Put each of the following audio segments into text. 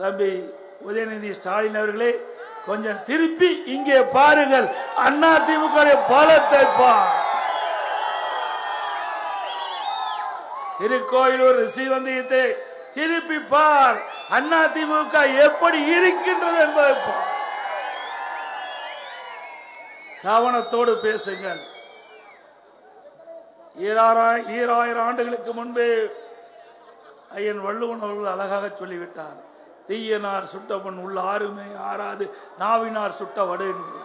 தம்பி உதயநிதி ஸ்டாலின் அவர்களே கொஞ்சம் திருப்பி இங்கே பாருங்கள். அண்ணா திமுக பலத்தை பார் திருக்கோயிலூர் ஸ்ரீவந்தியத்தை திருப்பி பார். அண்ணா திமுக எப்படி இருக்கின்றது என்பதை பார் கவனத்தோடு பேசுங்கள். ஈராயிரம் ஆண்டுகளுக்கு முன்பே ஐயன் வள்ளுவன் அவர்கள் அழகாக சொல்லிவிட்டார். தீயனார் சுட்டவன் உள்ள ஆறுமே ஆறாது நாவினார் சுட்ட வடு என்று.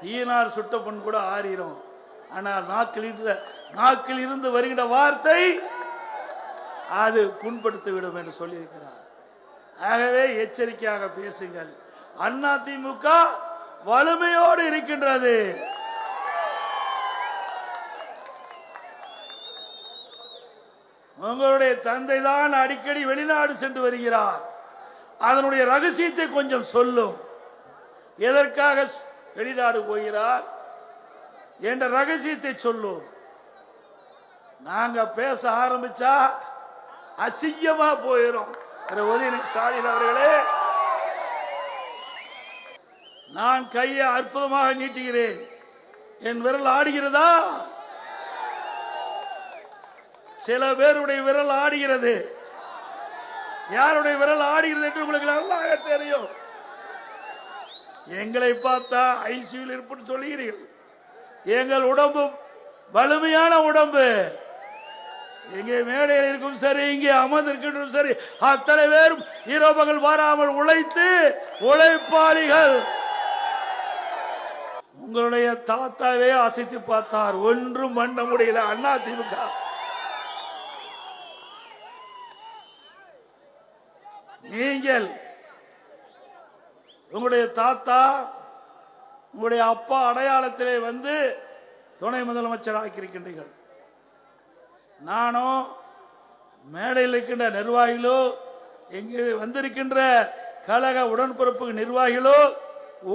தீயனார் சுட்டப்பன் கூட ஆறிரும். ஆனால் நாக்கில் நாக்கில் இருந்து வருகிற வார்த்தை அது புண்படுத்தி விடும் என்று சொல்லியிருக்கிறார். ஆகவே எச்சரிக்கையாக பேசுங்கள். அண்ணா திமுக வலிமையோடு இருக்கின்றது. உங்களுடைய தந்தை தான் அடிக்கடி வெளிநாடு சென்று வருகிறார். அதனுடைய ரகசியத்தை கொஞ்சம் சொல்லும். எதற்காக வெளிநாடு போகிறார்? என்ற ரகசியத்தை சொல்லும். நாங்க பேச ஆரம்பிச்சா அசிங்கமா போயிடும் உதயநிதி ஸ்டாலின் அவர்களே நான் கையை அற்புதமாக நீட்டுகிறேன். என் விரல் ஆடுகிறதா? சில பேருடைய விரல் ஆடுகிறது. யாருடைய விரல் ஆடுகிறது என்று உங்களுக்கு நல்லாக தெரியும். எங்களை பார்த்தா ஐசியூவில் இருப்புன்னு சொல்லுகிறீர்கள். எங்கள் உடம்பு வலிமையான உடம்பு. எங்கே மேடையில் இருக்கும் சரி இங்கே அமர்ந்திருக்கின்றும் சரி அத்தனை பேரும் இரவுகள் வராமல் உழைத்து உழைப்பாளிகள். உங்களுடைய தாத்தாவே அசைத்து பார்த்தார். ஒன்றும் பண்ண முடியல. அண்ணா திமுக. நீங்கள் உங்களுடைய தாத்தா உங்களுடைய அப்பா அடையாளத்திலே வந்து துணை முதலமைச்சர் ஆக்கியிருக்கின்றீர்கள். நானும் மேடையில் இருக்கின்ற நிர்வாகிகளோ இங்கு வந்திருக்கின்ற கழக உடன்பிறப்பு நிர்வாகிகளோ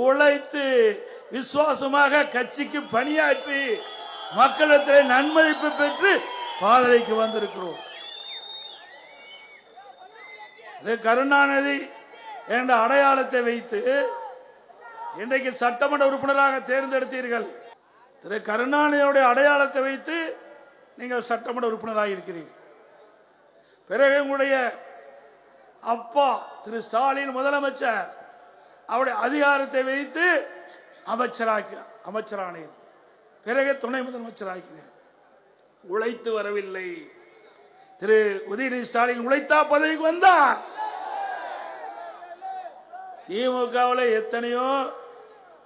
உழைத்து விசுவாசமாக கட்சிக்கு பணியாற்றி மக்களிடத்தில் நன்மதிப்பு பெற்று பாதலைக்கு வந்திருக்கிறோம். இது கருணாநிதி என்ற அடையாளத்தை வைத்து இன்றைக்கு சட்டமன்ற உறுப்பினராக தேர்ந்தெடுத்தீர்கள். திரு கருணாநிதியுடைய அடையாளத்தை வைத்து நீங்கள் சட்டமன்ற உறுப்பினராக இருக்கிறீர்கள். பிறகு உங்களுடைய அப்பா திரு ஸ்டாலின் முதலமைச்சர் அவருடைய அதிகாரத்தை வைத்து அமைச்சராக்கி அமைச்சரானேன் பிறகு துணை முதலமைச்சராக்கிறேன் உழைத்து வரவில்லை. திரு உதயநிதி ஸ்டாலின் உழைத்தா பதவிக்கு வந்தா? திமுகவில் எத்தனையோ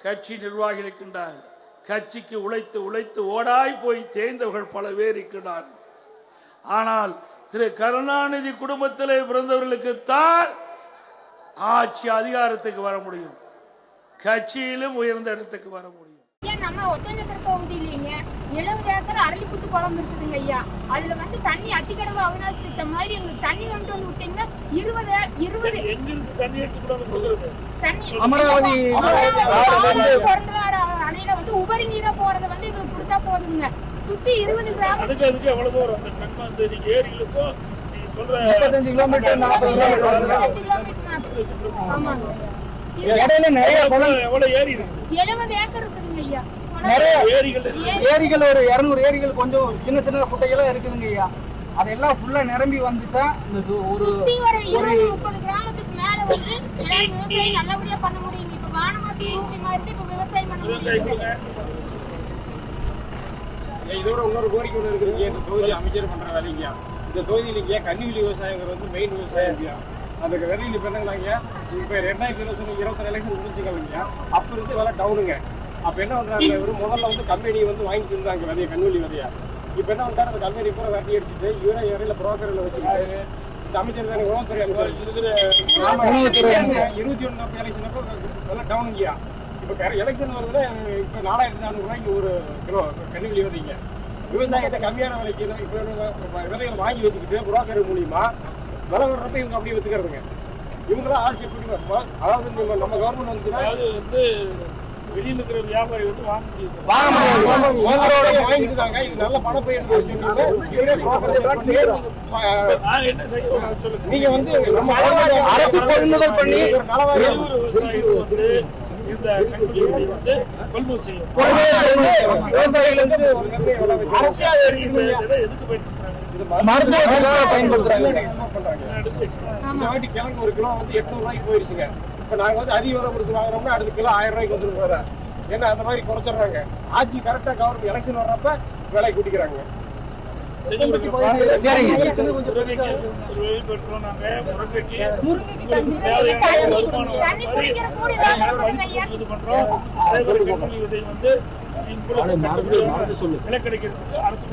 கட்சி நிர்வாகி இருக்கின்றார்கள். கட்சிக்கு உழைத்து உழைத்து ஓடாய் போய் தேய்ந்தவர்கள் பல பேர் இருக்கின்றார்கள். ஆனால் திரு கருணாநிதி குடும்பத்திலே பிறந்தவர்களுக்குத்தான் ஆட்சி அதிகாரத்துக்கு வர முடியும். கட்சியிலும் உயர்ந்த இடத்துக்கு வர முடியும். எழுபது ஏக்கர் அரளிப்புத்து குளம் இருக்குதுங்க ஐயா. அதுல வந்து தண்ணி அத்திக்கடவு அவினாசி திட்டம் மாதிரி எங்களுக்கு தண்ணி கொண்டு வந்து விட்டீங்கன்னா இருபது இருபது தண்ணி அமராவதி அமராவதி பொருளாதார அணையில வந்து உபரி நீரா போறத வந்து எங்களுக்கு கொடுத்தா போதுங்க. சுத்தி இருபது கிராமம் அதுக்கு அதுக்கு எவ்வளவு தூரம்? அந்த கண்மா வந்து நீங்க ஏரிகளுக்கும் நீங்க சொல்ற முப்பத்தஞ்சு கிலோமீட்டர் நாற்பது கிலோமீட்டர். ஆமாங்க. இடையில நிறைய எவ்வளவு ஏரி எழுபது ஏக்கர் இருக்குதுங்க ஐயா. நிறைய ஏரிகள் ஒரு இருநூறு ஏரிகள் கொஞ்சம் சின்ன சின்ன குட்டைகளும் இருக்குதுங்க ஐயா. அதெல்லாம் ஃபுல்லா நிரம்பி வந்துச்சா இந்த ஒரு முப்பது கிராமத்துக்கு மேல வந்து எல்லாரும் விவசாயம் நல்லபடியா பண்ண முடியுங்க. இப்ப வானமாசி பூமி மாதிரி இப்ப விவசாயம் பண்ண முடியுங்க. இதோட இன்னொரு கோரிக்கை ஒன்று இருக்குங்க இந்த தொகுதி அமைச்சர் பண்ற வேலைங்க இந்த தொகுதியில் இங்கே கன்னிவெளி விவசாயங்கிறது வந்து மெயின் விவசாயம் அந்த விலையில் இப்போ என்னங்களாங்க இப்போ ரெண்டாயிரத்தி இருபத்தி இருபத்தி எலெக்ஷன் முடிச்சுக்கலைங்க அப்போ இருந்து விலை டவுனுங்க அப்போ என்ன பண்ணுறாங்க இவர் முதல்ல வந்து கம்பெனி வந்து வாங்கிட்டு இருந்தாங்க விதைய கன்னிவெளி விதையா. இப்போ என்ன பண்ணுறாரு அந்த கம்பெனி பூரா வெட்டி அடிச்சுட்டு இவரை இடையில புரோக்கரில் வச்சுக்கிட்டு அமைச்சர் தானே உணவுத்துறை அமைச்சர். இருபத்தி ஒன்று அப்ப election அப்போ எல்லாம் down ங்கயா. இப்ப எலெக்ஷன் election வருதுல, இப்ப நாலாயிரத்தி நானூறு ரூபாய்க்கு ஒரு கிலோ கன்னிவெளி விதைங்க. விவசாயத்தை கம்மியான விலைக்கு இப்போ இப்ப வாங்கி வச்சுக்கிட்டு புரோக்கர் மூலியமா விலை வர்றப்ப இவங்க அப்படியே வித்துக்கிறதுங்க. இவங்களாம் ஆட்சி அதாவது நம்ம- கவர்மெண்ட் வந்து அதாவது வந்து வெளியில் இருக்கிற வியாபாரி வந்து வாங்க முடியுது. வாங்க முடியாது. உங்களோட வாங்கிட்டு தாங்க. இது நல்ல நான் என்ன செய்யணும் சொல்லுங்க. நீங்க வந்து அரசு கொள்முதல் பண்ணி விவசாயிகள் வந்து இந்த விதை வந்து கொள்முதல் செய்யும். விவசாயிகள் வந்து எதுக்கு பயன்படுத்துறாங்க? மருத்துவத்துக்காக பயன்படுத்துறாங்க. ஒரு கிலோ வந்து எட்நூறு ரூபாய்க்கு போயிருச்சுங்க. இப்ப நாங்க வந்து அதிக விலை கொடுத்து வாங்குறோம்னா அடுத்த கிலோ ஆயிரம் ரூபாய்க்கு வந்துரும் போதா ஏன்னா அந்த மாதிரி குறைச்சிடுறாங்க. ஆட்சி கரெக்டா கவர்மெண்ட் எலெக்ஷன் வர்றப்ப விலை கூட்டிக்கிறாங்க முருங்கைக்கு தேவையான வருமானம் வர இது பண்றோம். அதே மாதிரி விதை வந்து கிடைக்கிறதுக்கு அரசு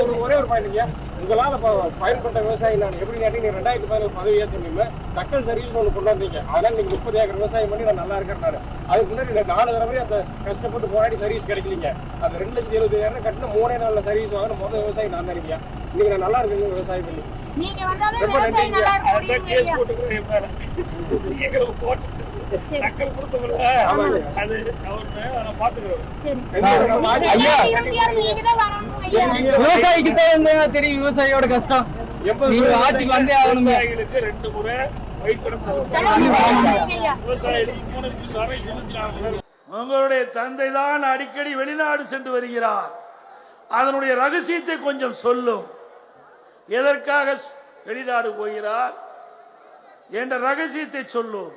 ஒரு ஒரே பாயிண்ட்ங்க உங்களால ப- பயன்பட்ட விவசாயி நான் எப்படி கேட்டீங்க நீங்க ரெண்டாயிரத்தி பதினேழு பதவி ஏற்றுனீங்க தக்கல் சர்வீஸ் ஒன்று கொண்டு வந்தீங்க. அதனால நீங்க முப்பது ஏக்கர் விவசாயம் பண்ணி நான் நல்லா இருக்கிறேன் அதுக்கு முன்னாடி நாலு தடவை அந்த கஷ்டப்பட்டு போராடி சர்வீஸ் கிடைக்கலீங்க. அந்த ரெண்டு லட்சத்தி எழுபதாயிரம் கட்டின மூணே நாள்ல சர்வீஸ் வாங்கின முதல் விவசாயி நான் தான் இருக்கேன் இன்னைக்கு நான் நல்லா இருக்கேங்க விவசாயம் பண்ணி. நீங்க வந்தாதான் ரொம்ப நன்றிங்க. கேஸ். போட்டுக்கிறேன் போட்டு தக்கல் கொடுத்தவங்கள அது அவரு நான் பாத்துக்கிறேன் சரி. ஐயா. இருபத்தி ஆறு நீங்க தான் வரணும் ஐயா. விவசாயிக்கு தான் தெரியும் விவசாயியோட கஷ்டம். ஆட்சிக்கு வந்தே விவசாயிகளுக்கு ரெண்டு முறை. உங்களுடைய தந்தை தான் அடிக்கடி வெளிநாடு சென்று வருகிறார். அதனுடைய ரகசியத்தை கொஞ்சம் சொல்லும். எதற்காக வெளிநாடு போகிறார்? என்ற ரகசியத்தை சொல்லும்.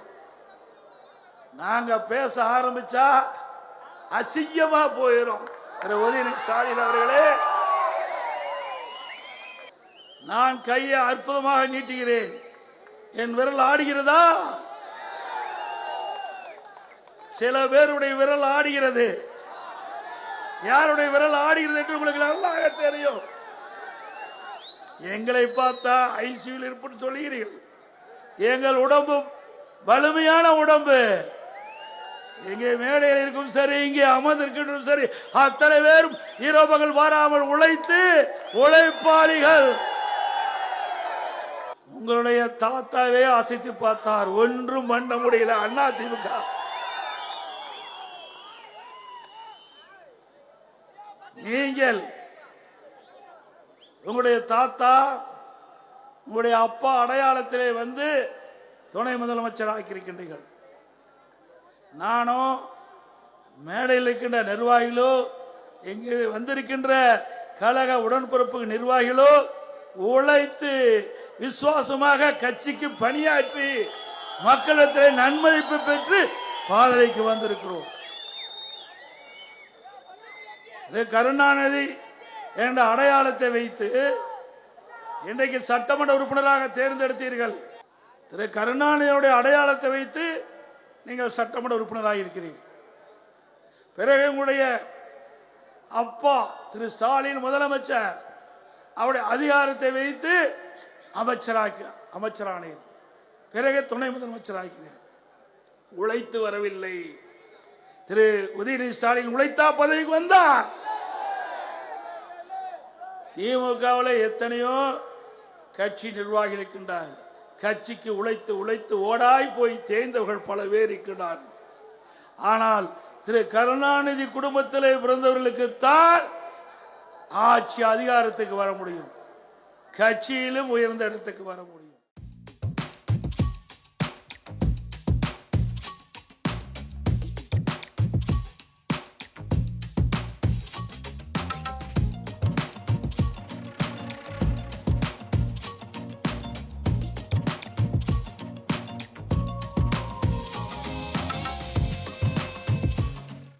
நாங்க பேச ஆரம்பிச்சா அசிங்கமா போயிடும் உதயநிதி ஸ்டாலின் அவர்களே நான் கையை அற்புதமாக நீட்டுகிறேன். என் விரல் ஆடுகிறதா? சில பேருடைய விரல் ஆடுகிறது. யாருடைய விரல் ஆடுகிறது என்று உங்களுக்கு நல்லாக தெரியும். எங்களை பார்த்தா ஐசியூவில் இருப்புன்னு சொல்லுகிறீர்கள். எங்கள் உடம்பு வலிமையான உடம்பு. எங்கே மேடையில் இருக்கும் சரி இங்கே அமர்ந்திருக்கின்றும் சரி அத்தனை பேரும் இரவுகள் வராமல் உழைத்து உழைப்பாளிகள். உங்களுடைய தாத்தாவே அசைத்து பார்த்தார். ஒன்றும் பண்ண முடியல அண்ணா திமுக. நீங்கள் உங்களுடைய தாத்தா உங்களுடைய அப்பா அடையாளத்திலே வந்து துணை முதலமைச்சர் ஆக்கியிருக்கின்றீர்கள் நானும் மேடையில் இருக்கின்ற நிர்வாகிகளோ இங்கு வந்திருக்கின்ற கழக உடன்பிறப்பு நிர்வாகிகளோ உழைத்து விசுவாசமாக கட்சிக்கு பணியாற்றி மக்களிடத்தில் நன்மதிப்பு பெற்று பாதலைக்கு வந்திருக்கிறோம். கருணாநிதி என்ற அடையாளத்தை வைத்து இன்றைக்கு சட்டமன்ற உறுப்பினராக தேர்ந்தெடுத்தீர்கள். திரு கருணாநிதியுடைய அடையாளத்தை வைத்து நீங்கள் சட்டமன்ற உறுப்பினராக இருக்கிறீர்கள். பிறகு உங்களுடைய அப்பா திரு ஸ்டாலின் முதலமைச்சர் அவருடைய அதிகாரத்தை வைத்து அமைச்சராக்கி அமைச்சரானேன் பிறகு துணை முதலமைச்சராகிறேன் உழைத்து வரவில்லை. திரு உதயநிதி ஸ்டாலின் உழைத்தா பதவிக்கு வந்தார். திமுகவில் எத்தனையோ கட்சி நிர்வாகிகள் இருக்கின்றார்கள். கட்சிக்கு உழைத்து உழைத்து ஓடாய் போய் தேய்ந்தவர்கள் பல பேர் இருக்கிறார். ஆனால் திரு கருணாநிதி குடும்பத்திலே பிறந்தவர்களுக்குத்தான் ஆட்சி அதிகாரத்துக்கு வர முடியும். கட்சியிலும் உயர்ந்த இடத்துக்கு வர முடியும்.